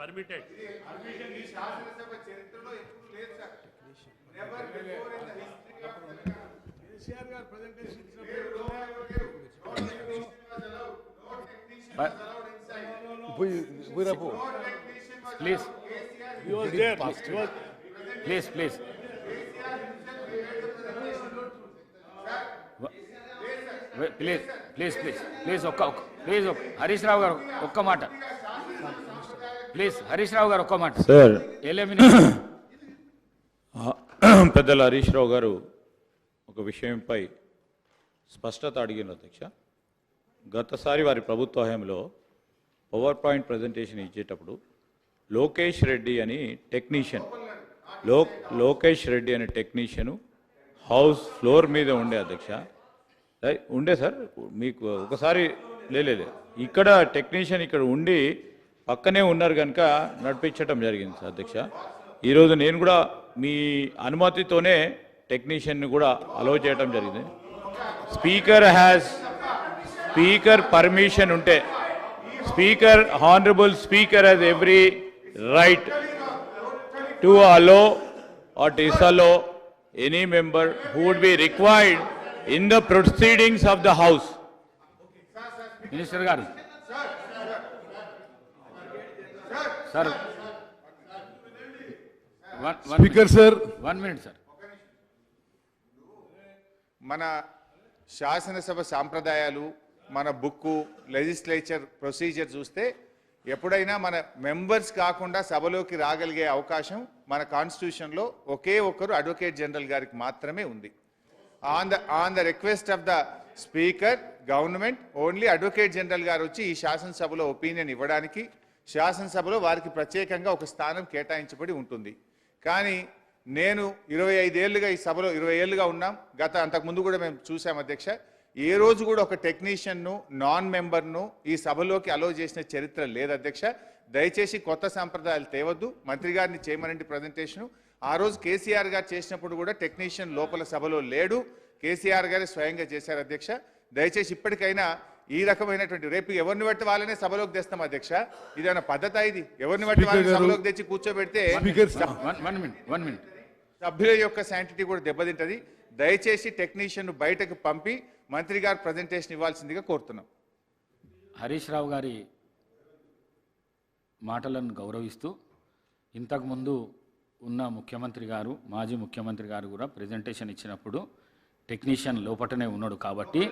Permitted ఈ శాసనసభ చరిత్రలో ఎప్పుడు లేదు sir never before in the history of KCR గారు presentation please please please please please please please ఒక్క ఒక్క- ప్లీజ్ ఒక్క హరీష్ రావు గారు ఒక్క మాట. ప్లీజ్ హరీష్ రావు గారు ఒక్క మాట. సార్. పెద్దల హరీష్ రావు గారు ఒక విషయంపై స్పష్టత అడిగిన అధ్యక్ష గతసారి వారి ప్రభుత్వ హయాంలో పవర్ పాయింట్ ప్రజెంటేషన్ ఇచ్చేటప్పుడు లోకేష్ రెడ్డి అని టెక్నీషియన్లో లోకేష్ రెడ్డి అనే టెక్నీషియను హౌస్ ఫ్లోర్ మీద ఉండే అధ్యక్ష. ఉండే సార్ మీకు ఒకసారి లేలేదు ఇక్కడ టెక్నీషియన్ ఇక్కడ ఉండి పక్కనే ఉన్నారు కనుక నడిపించడం జరిగింది సార్ అధ్యక్ష. ఈరోజు నేను కూడా మీ అనుమతితోనే టెక్నీషియన్ని కూడా అలో చేయడం జరిగింది. స్పీకర్ హ్యాస్ స్పీకర్ పర్మిషన్ ఉంటే speaker honourable speaker has every right to allow or disallow any member who would be required in the proceedings of the house. Minister గారు. Sir. One speaker sir. One minute sir. మన శాసనసభ సాంప్రదాయాలు మన book legislature procedure చూస్తే ఎప్పుడైనా మన members కాకుండా సభలోకి రాగలిగే అవకాశం మన కాన్స్టిట్యూషన్లో ఒకే ఒక్కరు అడ్వకేట్ జనరల్ గారికి మాత్రమే ఉంది. On the on the request of the speaker government only advocate general గారు వచ్చి ఈ శాసనసభలో ఒపీనియన్ ఇవ్వడానికి శాసనసభలో వారికి ప్రత్యేకంగా ఒక స్థానం కేటాయించబడి ఉంటుంది. కానీ నేను ఇరవై ఐదేళ్ళుగా ఈ సభలో ఇరవై ఏళ్ళుగా ఉన్నాం. గత అంతకుముందు కూడా మేము చూసాం అధ్యక్ష. ఏ రోజు కూడా ఒక టెక్నీషియన్ను నాన్ మెంబర్ను ఈ సభలోకి అలో చేసిన చరిత్ర లేదు అధ్యక్ష. దయచేసి కొత్త సాంప్రదాయాలు తేవద్దు. మంత్రి గారిని చేయమనండి ప్రజెంటేషను. ఆ రోజు కేసీఆర్ గారు చేసినప్పుడు కూడా టెక్నీషియన్ లోపల సభలో లేడు. కేసీఆర్ గారే స్వయంగా చేశారు అధ్యక్ష. దయచేసి ఇప్పటికైనా ఈ రకమైనటువంటి రేపు ఎవరిని బట్టి వాళ్ళనే సభలోకి తెస్తాం అధ్యక్ష. ఇదేమైనా పద్ధత ఇది? ఎవరిని బట్టి వాళ్ళని సభలోకి తెచ్చి కూర్చోబెడితే speaker one one minute one minute సభ్యుల యొక్క శాంటిటీ కూడా దెబ్బతింటది. దయచేసి టెక్నీషియన్ బయటకు పంపి మంత్రి గారు ప్రజెంటేషన్ ఇవ్వాల్సిందిగా కోరుతున్నాం. హరీష్ రావు గారి మాటలను గౌరవిస్తూ ఇంతకుముందు ఉన్న ముఖ్యమంత్రి గారు మాజీ ముఖ్యమంత్రి గారు కూడా ప్రజెంటేషన్ ఇచ్చినప్పుడు టెక్నీషియన్ లోపటనే ఉన్నాడు కాబట్టి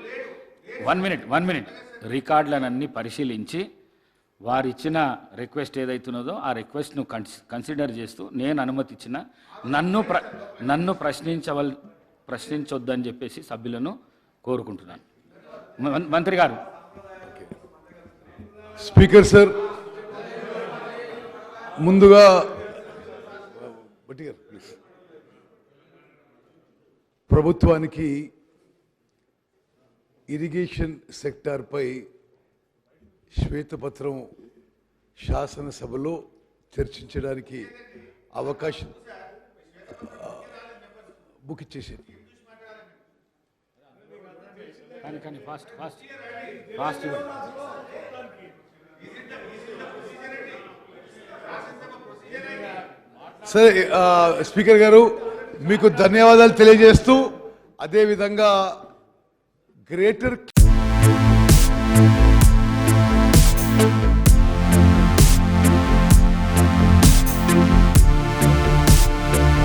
వన్ మినిట్ వన్ మినిట్ రికార్డులనన్నీ పరిశీలించి వారు ఇచ్చిన రిక్వెస్ట్ ఏదైతున్నదో ఆ రిక్వెస్ట్ను కన్స్ కన్సిడర్ చేస్తూ నేను అనుమతి ఇచ్చిన నన్ను ప్ర నన్ను ప్రశ్నించవల్ ప్రశ్నించొద్దని చెప్పేసి సభ్యులను కోరుకుంటున్నాను. మంత్రి గారు. స్పీకర్ సార్ ముందుగా ప్రభుత్వానికి ఇరిగేషన్ సెక్టార్పై శ్వేతపత్రం శాసనసభలో చర్చించడానికి అవకాశం బుక్ ఇచ్చేసేది కానీ కానీ ఫాస్ట్ ఫాస్ట్. సరే స్పీకర్ గారు మీకు ధన్యవాదాలు తెలియజేస్తూ అదేవిధంగా greater